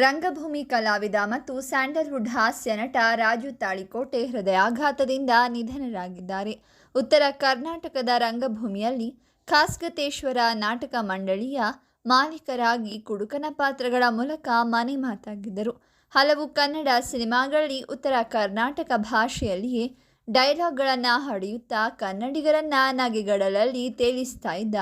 ರಂಗಭೂಮಿ ಕಲಾವಿದ ಮತ್ತು ಸ್ಯಾಂಡಲ್ವುಡ್ ಹಾಸ್ಯ ನಟ ರಾಜು ತಾಳಿಕೋಟೆ ಹೃದಯಾಘಾತದಿಂದ ನಿಧನರಾಗಿದ್ದಾರೆ. ಉತ್ತರ ಕರ್ನಾಟಕದ ರಂಗಭೂಮಿಯಲ್ಲಿ ಖಾಸ್ಗತೇಶ್ವರ ನಾಟಕ ಮಂಡಳಿಯ ಮಾಲೀಕರಾಗಿ ಕುಡುಕನ ಪಾತ್ರಗಳ ಮೂಲಕ ಮನೆ ಮಾತಾಗಿದ್ದರು. ಹಲವು ಕನ್ನಡ ಸಿನಿಮಾಗಳಲ್ಲಿ ಉತ್ತರ ಕರ್ನಾಟಕ ಭಾಷೆಯಲ್ಲಿಯೇ ಡೈಲಾಗ್ಗಳನ್ನು ಹೊಡೆಯುತ್ತಾ ಕನ್ನಡಿಗರನ್ನ ನಗೆಗಡಲಲ್ಲಿ ತೇಲಿಸ್ತಾ ಇದ್ದ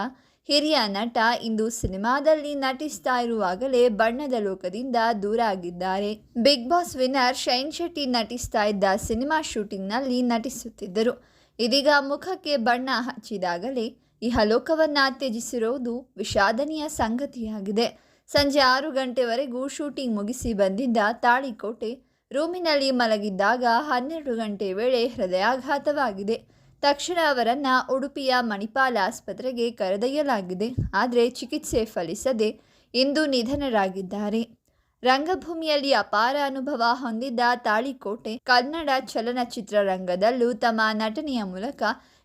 ಹಿರಿಯ ನಟ ಇಂದು ಸಿನಿಮಾದಲ್ಲಿ ನಟಿಸ್ತಾ ಇರುವಾಗಲೇ ಬಣ್ಣದ ಲೋಕದಿಂದ ದೂರ ಆಗಿದ್ದಾರೆ big boss winner Shine Shetty ನಟಿಸ್ತಾ ಇದ್ದ ಸಿನಿಮಾ ಶೂಟಿಂಗ್ನಲ್ಲಿ ನಟಿಸುತ್ತಿದ್ದರು. ಇದೀಗ ಮುಖಕ್ಕೆ ಬಣ್ಣ ಹಚ್ಚಿದಾಗಲೇ ಇಹಲೋಕವನ್ನ ತ್ಯಜಿಸಿರುವುದು ವಿಷಾದನೀಯ ಸಂಗತಿಯಾಗಿದೆ. ಸಂಜೆ ಆರು ಗಂಟೆವರೆಗೂ ಶೂಟಿಂಗ್ ಮುಗಿಸಿ ಬಂದಿದ್ದ ತಾಳಿಕೋಟೆ, ರೂಮಿನಲ್ಲಿ ಮಲಗಿದ್ದಾಗ ಹನ್ನೆರಡು ಗಂಟೆ ವೇಳೆ ಹೃದಯಾಘಾತವಾಗಿದೆ. ತಕ್ಷಣ ಅವರನ್ನು ಉಡುಪಿಯ ಮಣಿಪಾಲ ಆಸ್ಪತ್ರೆಗೆ ಕರೆದೊಯ್ಯಲಾಗಿದೆ. ಆದರೆ ಚಿಕಿತ್ಸೆ ಫಲಿಸದೆ ಇಂದು ನಿಧನರಾಗಿದ್ದಾರೆ. ರಂಗಭೂಮಿಯಲ್ಲಿ ಅಪಾರ ಅನುಭವ ಹೊಂದಿದ್ದ ತಾಳಿಕೋಟೆ, ಕನ್ನಡ ಚಲನಚಿತ್ರ ರಂಗದಲ್ಲೂ ತಮ್ಮ ನಟನೆಯ ಮೂಲಕ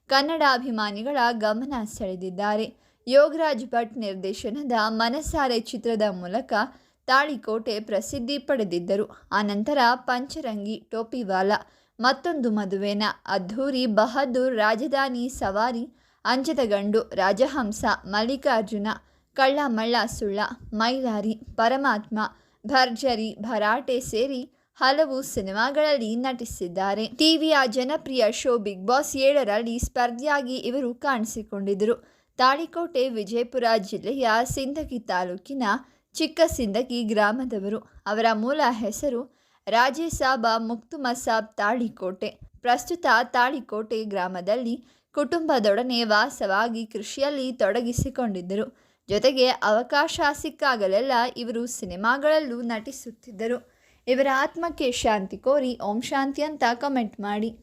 ಕನ್ನಡ ಅಭಿಮಾನಿಗಳ ಗಮನ ಸೆಳೆದಿದ್ದಾರೆ. ಯೋಗರಾಜ್ ಭಟ್ ನಿರ್ದೇಶನದ ಮನಸಾರೆ ಚಿತ್ರದ ಮೂಲಕ ತಾಳಿಕೋಟೆ ಪ್ರಸಿದ್ಧಿ ಪಡೆದಿದ್ದರು. ಆನಂತರ ಪಂಚರಂಗಿ, ಟೋಪಿವಾಲ ಮತ್ತೊಂದು ಮದುವೆನ ಅದ್ಧೂರಿ ಬಹದ್ದೂರ್ ರಾಜಧಾನಿ ಸವಾರಿ, ಅಂಜದಗಂಡು, ರಾಜಹಂಸ, ಮಲ್ಲಿಕಾರ್ಜುನ ಕಳ್ಳ ಮಳ್ಳ ಸುಳ್ಳ, ಮೈಲಾರಿ, ಪರಮಾತ್ಮ, ಭರ್ಜರಿ, ಭರಾಟೆ ಸೇರಿ ಹಲವು ಸಿನಿಮಾಗಳಲ್ಲಿ ನಟಿಸಿದ್ದಾರೆ. ಟಿವಿಯ ಜನಪ್ರಿಯ ಶೋ ಬಿಗ್ ಬಾಸ್ ಏಳರಲ್ಲಿ ಸ್ಪರ್ಧಿಯಾಗಿ ಇವರು ಕಾಣಿಸಿಕೊಂಡಿದ್ದರು. ತಾಳಿಕೋಟೆ ವಿಜಯಪುರ ಜಿಲ್ಲೆಯ ಸಿಂದಗಿ ತಾಲೂಕಿನ ಚಿಕ್ಕ ಸಿಂದಗಿ ಗ್ರಾಮದವರು. ಅವರ ಮೂಲ ಹೆಸರು ರಾಜೇಸಾಬ ಮುಕ್ತುಮಸಾಬ್ ತಾಳಿಕೋಟೆ. ಪ್ರಸ್ತುತ ತಾಳಿಕೋಟೆ ಗ್ರಾಮದಲ್ಲಿ ಕುಟುಂಬದೊಡನೆ ವಾಸವಾಗಿ ಕೃಷಿಯಲ್ಲಿ ತೊಡಗಿಸಿಕೊಂಡಿದ್ದರು. ಜೊತೆಗೆ ಅವಕಾಶ ಸಿಕ್ಕಾಗಲೆಲ್ಲ ಇವರು ಸಿನಿಮಾಗಳಲ್ಲೂ ನಟಿಸುತ್ತಿದ್ದರು. ಇವರ ಆತ್ಮಕ್ಕೆ ಶಾಂತಿ ಕೋರಿ ಓಂ ಶಾಂತಿ ಅಂತ ಕಮೆಂಟ್ ಮಾಡಿ.